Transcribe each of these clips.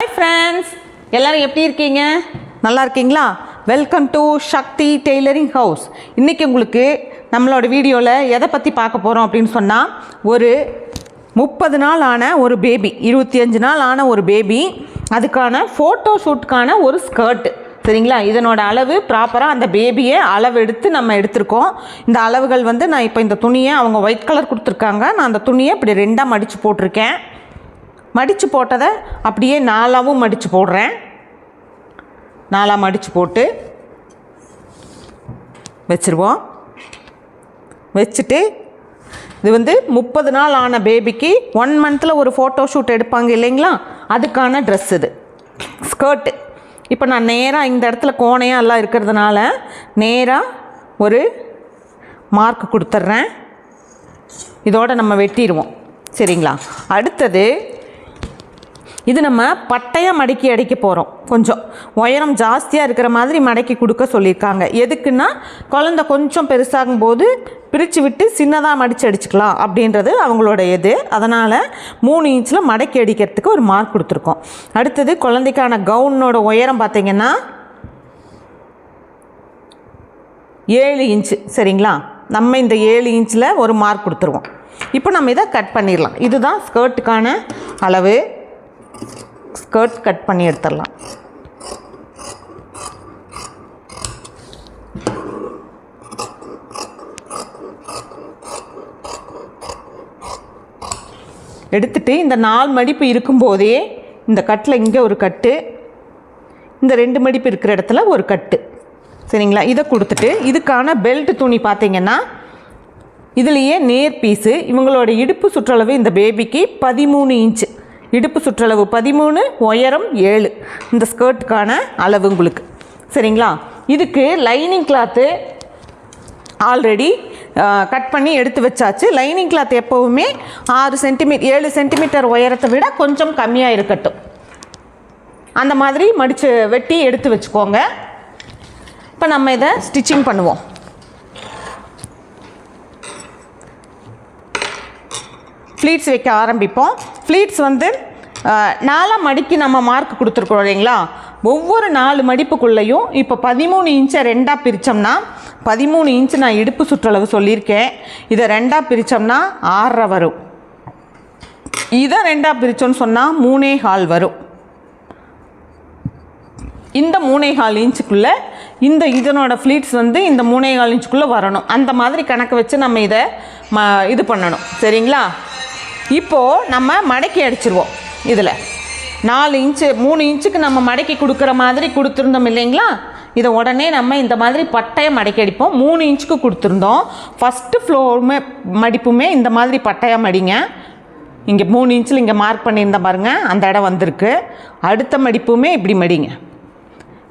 Hi friends எல்லோரும் எப்படி இருக்கீங்க? நல்லா இருக்கீங்களா? Welcome to Sakthi tailoring house இன்றைக்கி உங்களுக்கு நம்மளோட வீடியோவில் எதை பற்றி பார்க்க போகிறோம் அப்படின்னு சொன்னால் ஒரு முப்பது நாள் ஆன ஒரு பேபி இருபத்தி அஞ்சு நாள் ஆன ஒரு பேபி அதுக்கான ஃபோட்டோ ஷூட்டுக்கான ஒரு ஸ்கர்ட்டு சரிங்களா? இதனோட அளவு ப்ராப்பராக அந்த பேபியை அளவு எடுத்து நம்ம எடுத்திருக்கோம். இந்த அளவுகள் வந்து நான் இப்போ இந்த துணியை அவங்க ஒயிட் கலர் கொடுத்துருக்காங்க. நான் அந்த துணியை இப்படி ரெண்டாக மடித்து போட்டிருக்கேன். மடித்து போட்டதை அப்படியே நாலாவும் மடித்து போடுறேன். நாலாக மடித்து போட்டு வச்சுருவோம். வச்சுட்டு இது வந்து முப்பது நாள் ஆன பேபிக்கு ஒன் மந்தில் ஒரு ஃபோட்டோ ஷூட் எடுப்பாங்க இல்லைங்களா? அதுக்கான ட்ரெஸ் இது. ஸ்கர்ட்டு இப்போ நான் நேராக இந்த இடத்துல கோணையாக எல்லாம் இருக்கிறதுனால நேராக ஒரு மார்க் கொடுத்துட்றேன். இதோட நம்ம வெட்டிடுவோம். சரிங்களா? அடுத்தது இது நம்ம பட்டையாக மடக்கி அடிக்க போகிறோம் கொஞ்சம். உயரம் ஜாஸ்தியாக இருக்கிற மாதிரி மடக்கி கொடுக்க சொல்லியிருக்காங்க. எதுக்குன்னா குழந்த கொஞ்சம் பெருசாகும் போது பிரித்து விட்டு சின்னதாக மடித்து அடிச்சுக்கலாம் அப்படின்றது அவங்களோட இது. அதனால் மூணு இன்ச்சில் மடக்கி அடிக்கிறதுக்கு ஒரு மார்க் கொடுத்துருக்கோம். அடுத்தது குழந்தைக்கான கவுனோட உயரம் பார்த்திங்கன்னா ஏழு இன்ச்சு. சரிங்களா? நம்ம இந்த ஏழு இன்ச்சில் ஒரு மார்க் கொடுத்துருவோம். இப்போ நம்ம இதை கட் பண்ணிடலாம். இதுதான் ஸ்கர்ட்டுக்கான அளவு. ஸ்கர்ட் கட் பண்ணி எடுத்துடலாம். எடுத்துட்டு இந்த நாலு மடிப்பு இருக்கும்போதே இந்த கட்டில் இங்கே ஒரு கட்டு இந்த ரெண்டு மடிப்பு இருக்கிற இடத்துல ஒரு கட்டு. சரிங்களா? இதை கொடுத்துட்டு இதுக்கான பெல்ட் துணி பார்த்தீங்கன்னா இதுலேயே நேர் பீஸு இவங்களோட இடுப்பு சுற்றளவு இந்த பேபிக்கு பதிமூணு இன்ச்சு இடுப்பு சுற்றளவு பதிமூணு உயரம் ஏழு. இந்த ஸ்கர்ட்டுக்கான அளவு உங்களுக்கு. சரிங்களா? இதுக்கு லைனிங் கிளாத்து ஆல்ரெடி கட் பண்ணி எடுத்து வச்சாச்சு. லைனிங் கிளாத் எப்போவுமே ஆறு சென்டிமீட்டர் ஏழு சென்டிமீட்டர் உயரத்தை விட கொஞ்சம் கம்மியாக இருக்கட்டும். அந்த மாதிரி மடித்து வெட்டி எடுத்து வச்சுக்கோங்க. இப்போ நம்ம இதை ஸ்டிச்சிங் பண்ணுவோம். ஃப்ளீட்ஸ் வைக்க ஆரம்பிப்போம். ஃப்ளீட்ஸ் வந்து நாலாம் மடிக்கு நம்ம மார்க் கொடுத்துருக்கோம் இல்லைங்களா? ஒவ்வொரு நாலு மடிப்புக்குள்ளேயும் இப்போ பதிமூணு இன்ச்சை ரெண்டாக பிரித்தோம்னா பதிமூணு இன்ச்சு நான் இடுப்பு சுற்றளவு சொல்லியிருக்கேன். இதை ரெண்டாக பிரித்தோம்னா ஆறரை வரும். இதை ரெண்டாக பிரித்தோன்னு சொன்னால் மூணே ஹால் வரும். இந்த மூணே கால் இன்ச்சுக்குள்ளே இந்த இதனோட ஃப்ளீட்ஸ் வந்து இந்த மூணே கால் இன்ச்சுக்குள்ளே வரணும். அந்த மாதிரி கணக்கு வச்சு நம்ம இதை ம இது பண்ணணும். சரிங்களா? இப்போது நம்ம மடக்கி அடிச்சிருவோம். இதில். நாலு இன்ச்சு மூணு இன்ச்சுக்கு நம்ம மடக்கி கொடுக்குற மாதிரி கொடுத்துருந்தோம் இல்லைங்களா? இதை உடனே நம்ம இந்த மாதிரி பட்டையை மடக்கி அடிப்போம். மூணு இன்ச்சுக்கு கொடுத்துருந்தோம். ஃபஸ்ட்டு ஃப்ளோருமே மடிப்புமே இந்த மாதிரி பட்டையாக மடிங்க. இங்கே மூணு இன்ச்சில் இங்கே மார்க் பண்ணியிருந்தேன் பாருங்கள் அந்த இடம் வந்திருக்கு. அடுத்த மடிப்புமே இப்படி மடிங்க.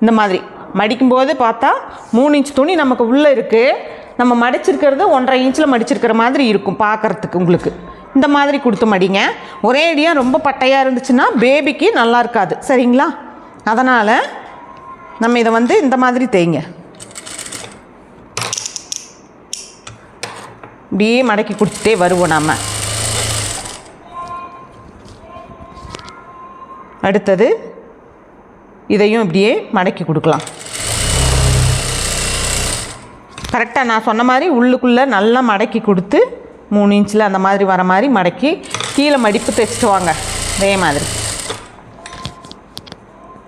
இந்த மாதிரி. மடிக்கும்போது பார்த்தா மூணு இன்ச் துணி நமக்கு உள்ளே இருக்குது நம்ம மடிச்சிருக்கிறது ஒன்றரை இன்ச்சில் மடிச்சிருக்கிற மாதிரி இருக்கும் பார்க்குறதுக்கு உங்களுக்கு. இந்த மாதிரி கொடுத்து மடிங்க. ஒரே அடியாக ரொம்ப பட்டையாக இருந்துச்சுன்னா பேபிக்கு நல்லா இருக்காது. சரிங்களா? அதனால் நம்ம இதை வந்து இந்த மாதிரி தேய்ங்க. இப்படியே மடக்கி கொடுத்துட்டே வருவோம் நம்ம அடுத்தது இதையும் இப்படியே மடக்கி கொடுக்கலாம். கரெக்டாக நான் சொன்ன மாதிரி உள்ளுக்குள்ளே நல்லா மடக்கி கொடுத்து மூணு இன்ச்சில் அந்த மாதிரி வர மாதிரி மடக்கி கீழே மடிப்பு தைச்சிட்டு வாங்க. அதே மாதிரி.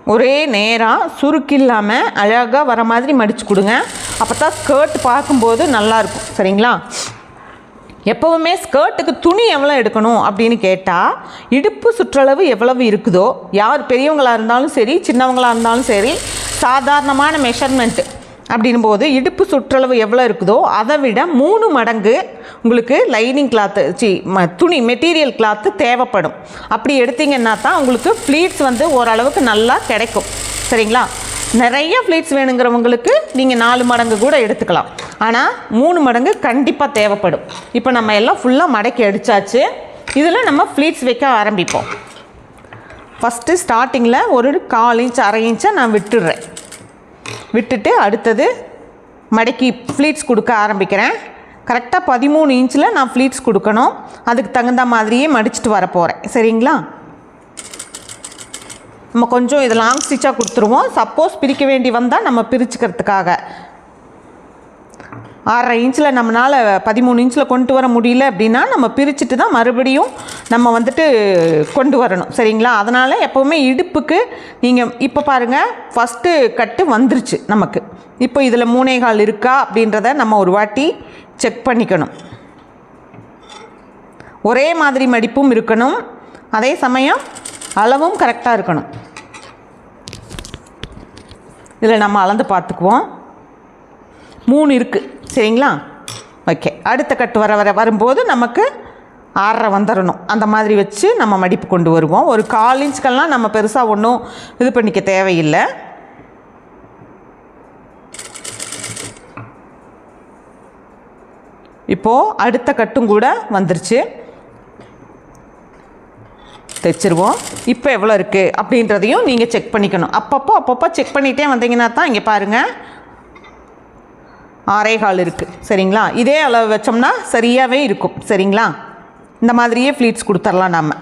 ஒரே நேராக சுருக்கு இல்லாமல் அழகாக வர மாதிரி மடித்து கொடுங்க. அப்போ தான் ஸ்கர்ட் பார்க்கும்போது நல்லாயிருக்கும் சரிங்களா? எப்போவுமே ஸ்கர்ட்டுக்கு துணி எவ்வளோ எடுக்கணும் அப்படின்னு கேட்டால் இடுப்பு சுற்றளவு எவ்வளவு இருக்குதோ யார் பெரியவங்களாக இருந்தாலும் சரி சின்னவங்களாக இருந்தாலும் சரி சாதாரணமான மெஷர்மெண்ட்டு அப்படின்னும் போது இடுப்பு சுற்றளவு எவ்வளோ இருக்குதோ அதை விட மூணு மடங்கு உங்களுக்கு லைனிங் கிளாத்து சி ம துணி மெட்டீரியல் கிளாத்து தேவைப்படும். அப்படி எடுத்தீங்கன்னா தான் உங்களுக்கு ஃப்ளீட்ஸ் வந்து ஓரளவுக்கு நல்லா கிடைக்கும். சரிங்களா? நிறைய ஃப்ளீட்ஸ் வேணுங்கிறவங்களுக்கு நீங்கள் நாலு மடங்கு கூட எடுத்துக்கலாம். ஆனால் மூணு மடங்கு கண்டிப்பாக தேவைப்படும். இப்போ நம்ம எல்லாம் ஃபுல்லாக மடக்கி அடித்தாச்சு இதில் நம்ம ஃப்ளீட்ஸ் வைக்க ஆரம்பிப்போம். ஃபஸ்ட்டு ஸ்டார்டிங்கில் ஒரு கால் இன்ச் அரை இன்ச்சை நான் விட்டுடுறேன். விட்டுட்டு அடுத்தது மடக்கி ஃப்ளீட்ஸ் கொடுக்க ஆரம்பிக்கிறேன். கரெக்டாக பதிமூணு இன்ச்சில் நான் ஃப்ளீட்ஸ் கொடுக்கணும். அதுக்கு தகுந்த மாதிரியே மடிச்சுட்டு வர போகிறேன் சரிங்களா? நம்ம கொஞ்சம் இது லாங் ஸ்டிச்சாக கொடுத்துருவோம். சப்போஸ் பிரிக்க வேண்டி வந்தால் நம்ம பிரிச்சுக்கிறதுக்காக. ஆறரை இன்ச்சில் நம்மளால் பதிமூணு இன்ச்சில் கொண்டு வர முடியல அப்படின்னா நம்ம பிரிச்சுட்டு தான் மறுபடியும் நம்ம வந்துட்டு கொண்டு வரணும். சரிங்களா? அதனால் எப்போவுமே இடுப்புக்கு நீங்கள் இப்போ பாருங்கள் ஃபஸ்ட்டு கட்டு வந்துருச்சு நமக்கு. இப்போ இதில் மூணேகால் இருக்கா அப்படின்றத நம்ம ஒரு வாட்டி செக் பண்ணிக்கணும். ஒரே மாதிரி மடிப்பும் இருக்கணும். அதே சமயம் அளவும் கரெக்டாக இருக்கணும். இதில் நம்ம அளந்து பார்த்துக்குவோம். மூணு இருக்குது சரிங்களா? ஓகே அடுத்த கட்டு வர வர வரும்போது நமக்கு ஆறரை வந்துடணும் அந்த மாதிரி வச்சு நம்ம மடிப்பு கொண்டு வருவோம். ஒரு கால் இன்ச்சுக்கெல்லாம் நம்ம பெருசாக ஒன்றும் இது பண்ணிக்க தேவையில்லை. இப்போது அடுத்த கட்டும் கூட வந்துருச்சு. தைச்சிருவோம். இப்போ எவ்வளோ இருக்குது அப்படின்றதையும் நீங்கள் செக் பண்ணிக்கணும். அப்பப்போ அப்பப்போ செக் பண்ணிகிட்டே வந்தீங்கன்னா தான் இங்கே பாருங்கள் ஆறே கால் இருக்குது சரிங்களா? இதே அளவு வச்சோம்னா சரியாகவே இருக்கும். சரிங்களா? இந்த மாதிரியே ஃப்ளீட்ஸ் கொடுத்துர்லாம் நம்ம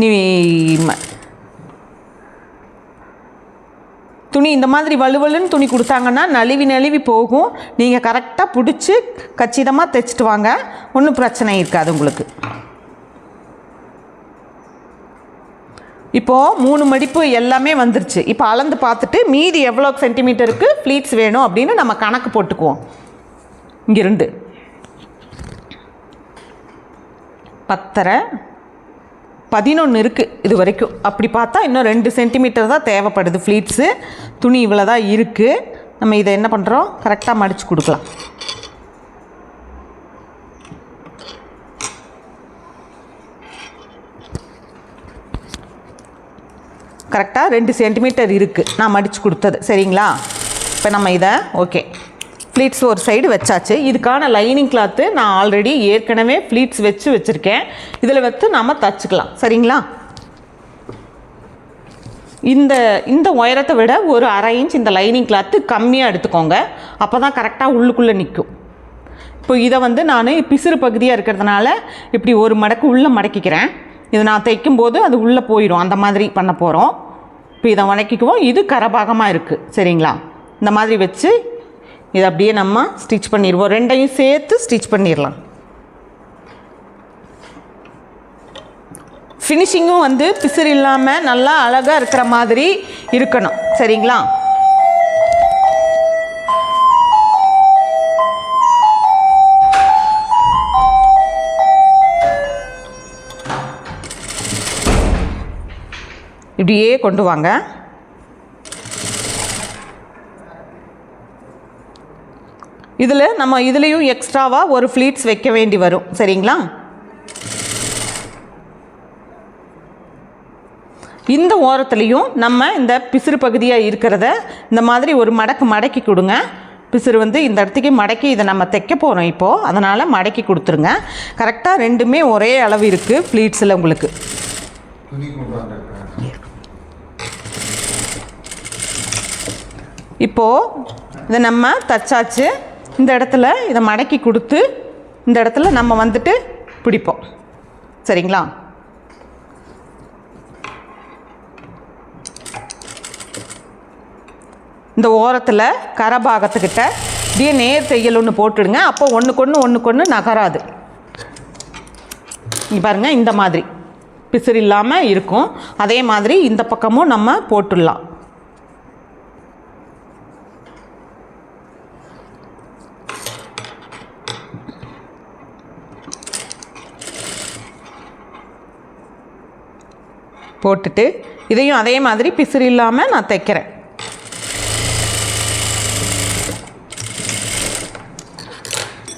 நீ துணி இந்த மாதிரி வலுவலுன்னு துணி கொடுத்தாங்கன்னா நழுவி நழுவி போகும். நீங்கள் கரெக்டாக பிடிச்சி கச்சிதமாக தைச்சிட்டு வாங்க. ஒன்றும் பிரச்சனை இருக்காது உங்களுக்கு. இப்போது மூணு மடிப்பு எல்லாமே வந்துருச்சு. இப்போ அளந்து பார்த்துட்டு மீதி எவ்வளோ சென்டிமீட்டருக்கு ஃப்ளீட்ஸ் வேணும் அப்படின்னு நம்ம கணக்கு போட்டுக்குவோம். இங்கே ரெண்டு பத்தரை. பதினொன்று இருக்குது இது வரைக்கும். அப்படி பார்த்தா இன்னும் ரெண்டு சென்டிமீட்டர் தான் தேவைப்படுது ஃப்ளீட்ஸு துணி இவ்வளோ தான் இருக்குது நம்ம இதை என்ன பண்ணுறோம் கரெக்டாக மடித்து கொடுக்கலாம். கரெக்டாக ரெண்டு சென்டிமீட்டர் இருக்குது நான் மடித்து கொடுத்தது. சரிங்களா? இப்போ நம்ம இதை ஓகே ஃப்ளீட்ஸ் ஒரு சைடு வச்சாச்சு. இதுக்கான லைனிங் கிளாத்து நான் ஆல்ரெடி ஏற்கனவே ஃப்ளீட்ஸ் வச்சு வச்சுருக்கேன். இதில் வச்சு நாம் தச்சுக்கலாம். சரிங்களா? இந்த இந்த உயரத்தை விட ஒரு அரை இன்ச் இந்த லைனிங் கிளாத்து கம்மியாக எடுத்துக்கோங்க. அப்போ தான் கரெக்டாக உள்ளுக்குள்ளே நிற்கும் இப்போ இதை வந்து நான் பிசுறு பகுதியாக இருக்கிறதுனால இப்படி ஒரு மடக்கு உள்ளே மடக்கிக்கிறேன். இது நான் தைக்கும்போது அது உள்ளே போயிடும் அந்த மாதிரி பண்ண போகிறோம் இப்போ இதை உணக்கிக்குவோம் இது கரபாகமாக இருக்குது சரிங்களா? இந்த மாதிரி வச்சு இதை அப்படியே நம்ம ஸ்டிச் பண்ணிடுவோம். ரெண்டையும் சேர்த்து ஸ்டிச் பண்ணிடலாம். ஃபினிஷிங்கும் வந்து பிசுறு இல்லாமல் நல்லா அழகாக இருக்கிற மாதிரி இருக்கணும். சரிங்களா? இப்படியே கொண்டு வாங்க. இதில் நம்ம இதுலேயும் எக்ஸ்ட்ராவாக ஒரு ஃப்ளீட்ஸ் வைக்க வேண்டி வரும். சரிங்களா? இந்த ஓரத்துலேயும் நம்ம இந்த பிசுறு பகுதியாக இருக்கிறத இந்த மாதிரி ஒரு மடக்கு மடக்கி கொடுங்க. பிசுறு வந்து இந்த இடத்துக்கு மடக்கி இதை நம்ம தைக்க போகிறோம் இப்போது அதனால் மடக்கி கொடுத்துருங்க. கரெக்டாக ரெண்டுமே ஒரே அளவு இருக்குது ஃப்ளீட்ஸில் உங்களுக்கு துணி கொண்டு வந்திருக்கேன் இப்போது இதை நம்ம தச்சாச்சு இந்த இடத்துல இதை மடக்கி கொடுத்து இந்த இடத்துல நம்ம வந்துட்டு பிடிப்போம். சரிங்களா? இந்த ஓரத்தில் கரபாகத்துக்கிட்ட இப்படியே நேர் தையல் ஒன்று போட்டுடுங்க. அப்போ ஒன்றுக்கு ஒன்று ஒன்றுக்கு ஒன்று நகராது பாருங்கள் இந்த மாதிரி. பிசிறு இல்லாமல் இருக்கும். அதே மாதிரி இந்த பக்கமும் நம்ம போட்டுடலாம். போட்டுட்டு இதையும் அதே மாதிரி பிசிறு இல்லாமல் நான் தைக்கிறேன்.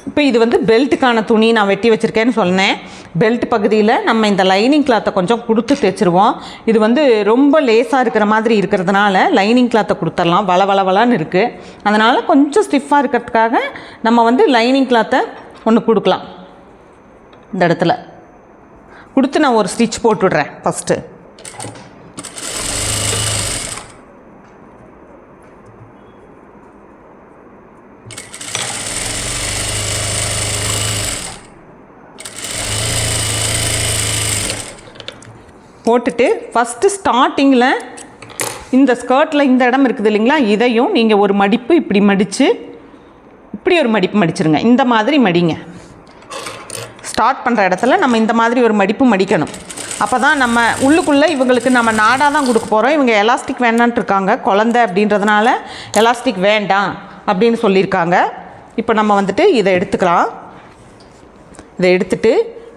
இப்போ இது வந்து பெல்ட்டுக்கான துணி நான் வெட்டி வச்சுருக்கேன்னு சொன்னேன். பெல்ட் பகுதியில் நம்ம இந்த லைனிங் கிளாத்தை கொஞ்சம் கொடுத்து தைச்சிருவோம். இது வந்து ரொம்ப லேசாக இருக்கிற மாதிரி இருக்கிறதுனால லைனிங் கிளாத்தை கொடுத்துடலாம். வள வளவலான்னு இருக்குது அதனால் கொஞ்சம் ஸ்டிஃபாக இருக்கிறதுக்காக நம்ம வந்து லைனிங் கிளாத்தை ஒன்று கொடுக்கலாம். இந்த இடத்துல. கொடுத்து நான் ஒரு ஸ்டிச் போட்டுவிட்றேன் ஃபஸ்ட்டு. போட்டுட்டு ஃபஸ்ட்டு ஸ்டார்டிங்கில் இந்த ஸ்கர்ட்டில் இந்த இடம் இருக்குது இல்லைங்களா? இதையும் நீங்கள் ஒரு மடிப்பு இப்படி மடித்து இப்படி ஒரு மடிப்பு மடிச்சிருங்க. இந்த மாதிரி மடிங்க. ஸ்டார்ட் பண்ணுற இடத்துல நம்ம இந்த மாதிரி ஒரு மடிப்பு மடிக்கணும். அப்போ தான் நம்ம உள்ளுக்குள்ளே இவங்களுக்கு நம்ம நாடாக தான் கொடுக்க போகிறோம் இவங்க எலாஸ்டிக் வேண்டான்ட்டு இருக்காங்க. குழந்தை அப்படின்றதுனால எலாஸ்டிக் வேண்டாம் அப்படின்னு சொல்லியிருக்காங்க. இப்போ நம்ம வந்துட்டு இதை எடுத்துக்கலாம். இதை எடுத்துட்டு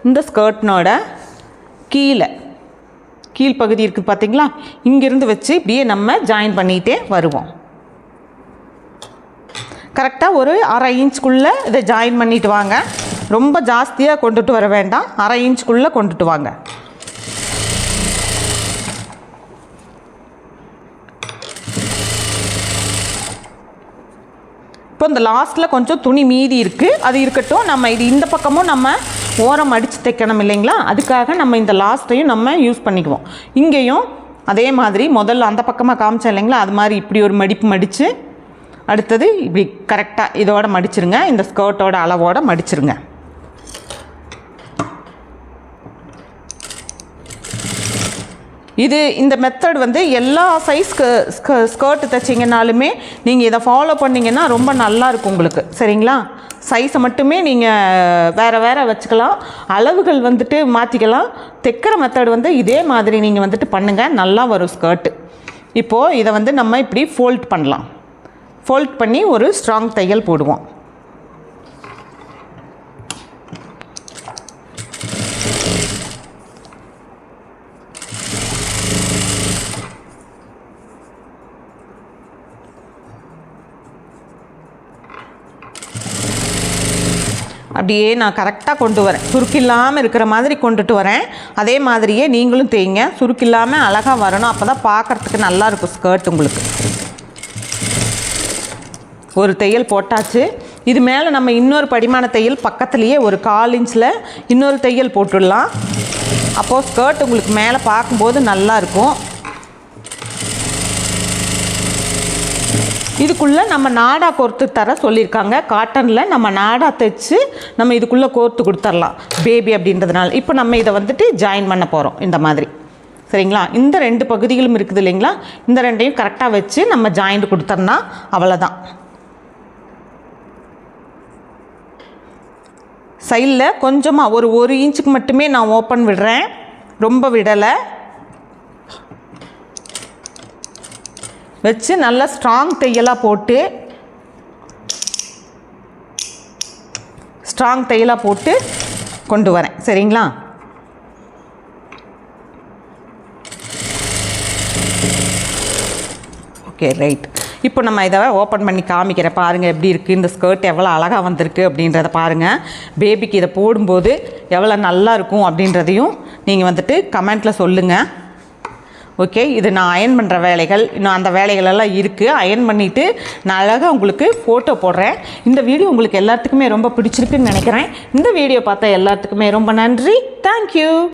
இந்த ஸ்கர்ட்னோட கீழே கீழ்ப்பகுதி இருக்குது பார்த்தீங்களா இங்கேருந்து வச்சு இப்படியே நம்ம ஜாயின் பண்ணிகிட்டே வருவோம். கரெக்டாக ஒரு அரை இன்ச்சுக்குள்ளே இதை ஜாயின் பண்ணிட்டு வாங்க. ரொம்ப ஜாஸ்தியாக கொண்டுட்டு வர வேண்டாம். அரை இன்ச்சுக்குள்ளே கொண்டுட்டு வாங்க. இப்போ இந்த லாஸ்ட்டில் கொஞ்சம் துணி மீதி இருக்குது அது இருக்கட்டும் நம்ம இது இந்த பக்கமும் நம்ம ஓரம் அடித்து தைக்கணும் இல்லைங்களா? அதுக்காக நம்ம இந்த லாஸ்ட்டையும் நம்ம யூஸ் பண்ணிக்குவோம். இங்கேயும் அதே மாதிரி முதல்ல அந்த பக்கமாக காமிச்சேன் இல்லைங்களா? அது மாதிரி இப்படி ஒரு மடிப்பு மடித்து அடுத்தது இப்படி கரெக்டாக இதோட மடிச்சிருங்க. இந்த ஸ்கர்ட்டோட அளவோட மடிச்சிருங்க. இது இந்த மெத்தட் வந்து எல்லா சைஸ் ஸ்கர்ட் தைச்சிங்கனாலுமே நீங்கள் இதை ஃபாலோ பண்ணிங்கன்னா ரொம்ப நல்லா இருக்கும் உங்களுக்கு. சரிங்களா? சைஸை மட்டுமே நீங்கள் வேறு வேறு வச்சுக்கலாம். அளவுகள் வந்துட்டு மாற்றிக்கலாம் தைக்கிற மெத்தட் வந்து இதே மாதிரி நீங்கள் வந்துட்டு பண்ணுங்கள் நல்லா வரும் ஸ்கர்ட்டு இப்போது இதை வந்து நம்ம இப்படி ஃபோல்ட் பண்ணலாம். ஃபோல்ட் பண்ணி ஒரு ஸ்ட்ராங் தையல் போடுவோம். அப்படியே நான் கரெக்டாக கொண்டு வரேன். சுருக்கில்லாமல் இருக்கிற மாதிரி கொண்டுட்டு வரேன். அதே மாதிரியே நீங்களும் தேய்ங்க. சுருக்கில்லாமல் அழகாக வரணும். அப்போ தான் பார்க்குறதுக்கு நல்லா இருக்கும் ஸ்கர்ட் உங்களுக்கு. ஒரு தையல் போட்டாச்சு. இது மேலே நம்ம இன்னொரு படிமான தையல் பக்கத்துலேயே ஒரு கால் இன்ச்சில் இன்னொரு தையல் போட்டுடலாம். அப்போது ஸ்கர்ட் உங்களுக்கு மேலே பார்க்கும்போது நல்லாயிருக்கும் இதுக்குள்ளே நம்ம நாடா கோர்த்து தர சொல்லியிருக்காங்க. காட்டனில் நம்ம நாடா தைச்சு நம்ம இதுக்குள்ளே கோர்த்து கொடுத்துர்லாம். பேபி அப்படின்றதுனால. இப்போ நம்ம இதை வந்துட்டு ஜாயின் பண்ண போகிறோம் இந்த மாதிரி. சரிங்களா? இந்த ரெண்டு பகுதிகளும் இருக்குது இல்லைங்களா? இந்த ரெண்டையும் கரெக்டாக வச்சு நம்ம ஜாயிண்ட் கொடுத்தோம்னா அவ்வளோதான் சைடில் கொஞ்சமாக ஒரு ஒரு இன்ச்சுக்கு மட்டுமே நான் ஓப்பன் விடுறேன். ரொம்ப விடலை. வச்சு நல்லா ஸ்ட்ராங் தையலாக போட்டு ஸ்ட்ராங் தையலாக போட்டு கொண்டு வரேன். சரிங்களா? ஓகே ரைட் இப்போ நம்ம இதை ஓப்பன் பண்ணி காமிக்கிறேன். பாருங்கள் எப்படி இருக்குது இந்த ஸ்கர்ட் எவ்வளோ அழகாக வந்திருக்கு அப்படின்றத பாருங்கள் பேபிக்கு இதை போடும்போது எவ்வளோ நல்லா இருக்கும் அப்படின்றதையும் நீங்கள் வந்துட்டு கமெண்ட்டில் சொல்லுங்கள் ஓகே இது நான் அயன் பண்ணுற வேலைகள். இன்னும் அந்த வேலைகள் எல்லாம் இருக்குது அயன் பண்ணிவிட்டு நான் அழகாக உங்களுக்கு ஃபோட்டோ போடுறேன். இந்த வீடியோ உங்களுக்கு எல்லாத்துக்குமே ரொம்ப பிடிச்சிருக்குன்னு நினைக்கிறேன். இந்த வீடியோ பார்த்த எல்லாத்துக்குமே ரொம்ப நன்றி. தேங்க்யூ